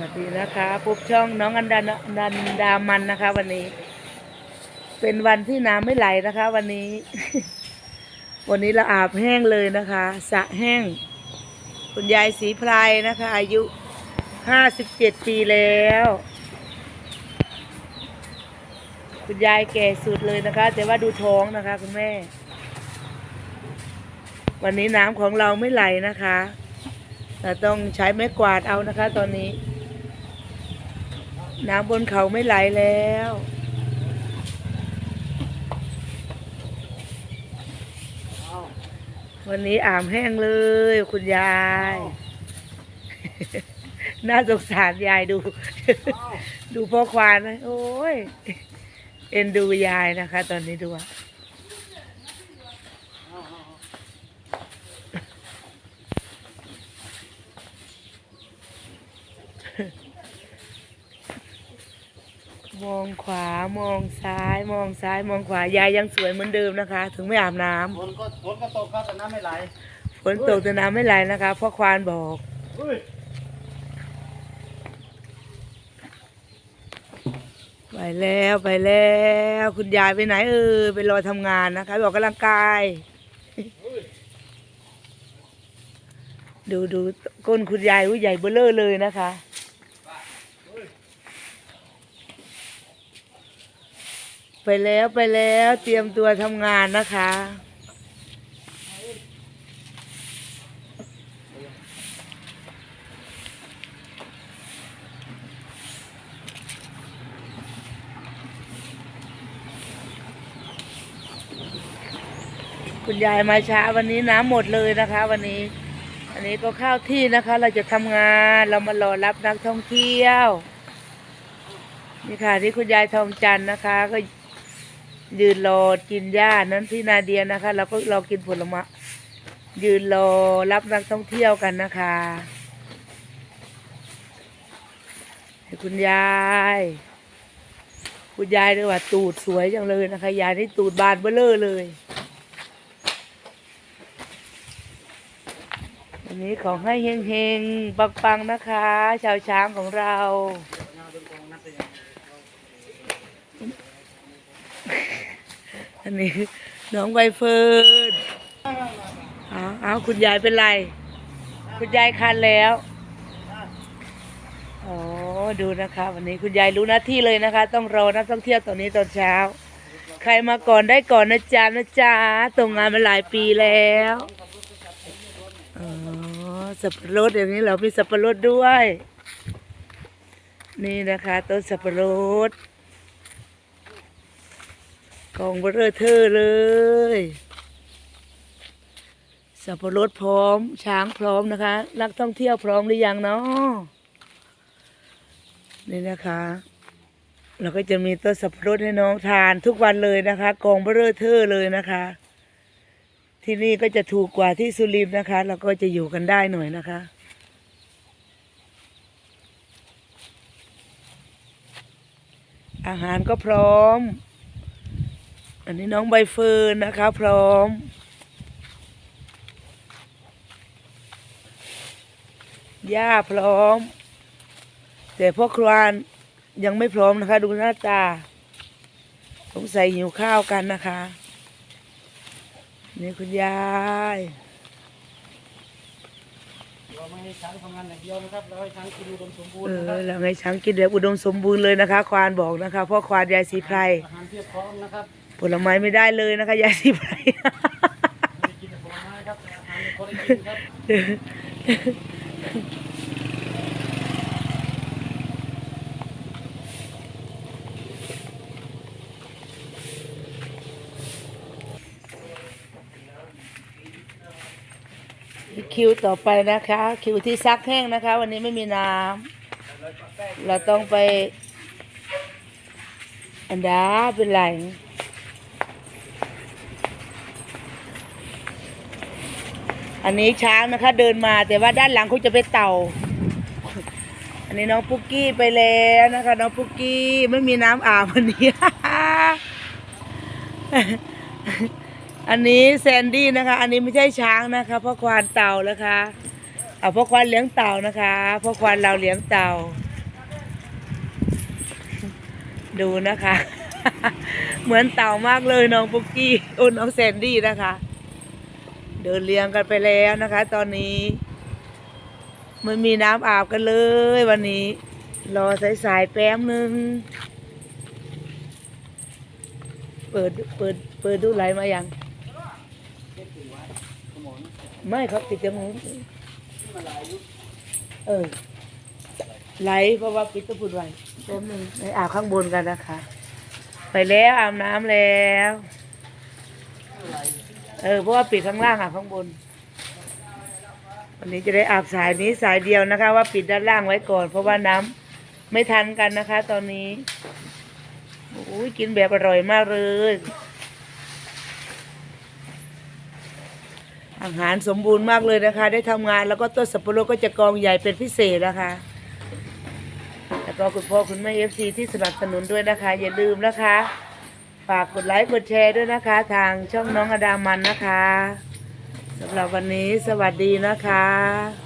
วัสดีนะคะพบช่องน้องอันดานันดามันนะคะ วันนี้ เป็นวันที่น้ำไม่ไหลนะคะ วันนี้ วันนี้เราอาบแห้งเลยนะคะสระแห้ง คุณยายสีพรนะคะ อายุห้าสิบเจ็ดปีแล้ว คุณยายแก่สุดเลยนะคะ แต่ว่าดูท้องนะคะ คุณแม่ วันนี้น้ำของเราไม่ไหลนะคะเราต้องใช้ไม้กวาดเอานะคะ ตอนนี้ น้ำบนเขาไม่ไหลแล้ว วันนี้อ่ามแห้งเลย คุณยาย น่าสงสารยายดู ดูพ่อควานนะ โอ้ย เอ็นดูยายนะคะ ตอนนี้ดูอะ มองขวามองซ้ายมองซ้ายมองขวายายยังสวยเหมือนเดิมนะคะ ถึงไม่อาบน้ำฝนก็ฝนก็ตกครับแต่น้ำไม่ไหลฝนตกแต่น้ำไม่ไหลนะคะพ่อควานบอกเฮ้ยไปแล้วไปแล้ว คุณยายไปไหนเออไปรอทำงานนะคะไปออกกำลังกาย ดูดูก้นคุณยายว่าใหญ่เบ้อเร่อเลยนะคะ ไปแล้วไปแล้วเตรียมตัวทำงานนะคะ คุณยายมาช้าวันนี้น้ำหมดเลยนะคะ วันนี้ อันนี้ก็เข้าที่นะคะ เราจะทำงานเรามารอรับนักท่องเที่ยว นี่ค่ะที่คุณยายทองจันทร์นะคะก็ ยืนรอกินหญ้านั้นที่นาเดียนะคะเราก็รอกินผลไม้ยืนรอรับนักท่องเที่ยวกันนะคะให้คุณยายคุณยายด้วยว่าตูดสวยจังเลยนะคะยายนี่ตูดบานเบ้อเลอเลยวันนี้ของให้เฮงๆปังๆนะคะ ชาวช้างของเรา อันนี้น้องใบเฟิร์นเอาเอาคุณยายเป็นไร คุณยายคันแล้วอ๋อดูนะคะ วันนี้คุณยายรู้หน้าที่เลยนะคะ ต้องรอนักท่องเที่ยวตอนนี้ตอนเช้า ใครมาก่อนได้ก่อนนะจ๊ะนะจ๊ะตรงงานมาหลายปีแล้วอ๋อสับปะรดอย่างนี้เรามีสับปะรดด้วย นี่นะคะต้นสับปะรด กองเบอร์เรอเทอร์เลย สับปะรดพร้อม ช้างพร้อมนะคะนักท่องเที่ยวพร้อมหรือยังเนาะนี่นะคะ เราก็จะมีต้นสับปะรดให้น้องทานทุกวันเลยนะคะ กองเบอร์เรอเทอร์เลยนะคะ ที่นี่ก็จะถูกกว่าที่สุรินทร์นะคะ เราก็จะอยู่กันได้หน่อยนะคะอาหารก็พร้อม อันนี้น้องใบเฟิร์นนะคะพร้อมย่าพร้อม แต่พ่อครานยังไม่พร้อมนะคะ ดูหน้าตา สงสัยหิวข้าวกันนะคะ นี่คุณยายเราไม่ให้ช้างทำงานอย่างเดียวนะครับ เราให้ช้างกินอุดมสมบูรเอณ์นะอครับแล้วไงช้างกินแบบอุดมสมบูรณ์เลยนะคะ ควานบอกนะคะพ่อควานยายสีไพรอาหารเพียบพร้อมนะครับ ผลไม้ไม่ได้เลยนะคะยายสีไพรไม่ได้กินผลไม้ครับแต่อาหารไม่พอครับคิวต่อไปนะคะ คิวที่ซักแห้งนะคะ วันนี้ไม่มีน้ำเราต้องไป อันดาเป็นไร อันนี้ช้างนะคะ เดินมาแต่ว่าด้านหลังเขาจะเป็นเต่า อันนี้น้องปุ๊กกี้ไปแล้วนะคะ น้องปุ๊กกี้ไม่มีน้ำอาบวันนี้ อันนี้แซนดี้นะคะ อันนี้ไม่ใช่ช้างนะคะพ่อควานเต่านะคะเอาพ่อควานเลี้ยงเต่านะคะพ่อควานเราเลี้ยงเต่า ดูนะคะ เหมือนเต่ามากเลยน้องปุ๊กกี้โอ้น้องแซนดี้นะคะ เดินเรียงกันไปแล้วนะคะ ตอนนี้ไม่มีน้ำอาบกันเลยวันนี้ รอสายๆแป๊บนึง เปิดเปิดเปิดดูไหลมายังไม่ครับปิดจมูกเออไหลเพราะว่าปิดตะพุดไว้แป๊บนึงไปอาบข้างบนกันนะคะ ไปแล้วอาบน้ำแล้ว เออเพราะว่าปิดข้างล่างอาบข้างบน วันนี้จะได้อาบสายนี้สายเดียวนะคะ ว่าปิดด้านล่างไว้ก่อน เพราะว่าน้ำไม่ทันกันนะคะ ตอนนี้โอ้ยกินแบบอร่อยมากเลย อาหารสมบูรณ์มากเลยนะคะ ได้ทำงานแล้วก็ต้นสับปะรดก็จะกองใหญ่เป็นพิเศษนะคะแล้วก็คุณพ่อคุณแม่เอฟซีที่สนับสนุนด้วยนะคะ อย่าลืมนะคะ ฝากกดไลค์กดแชร์ด้วยนะคะ ทางช่องน้องอดามันนะคะสำหรับวันนี้สวัสดีนะคะ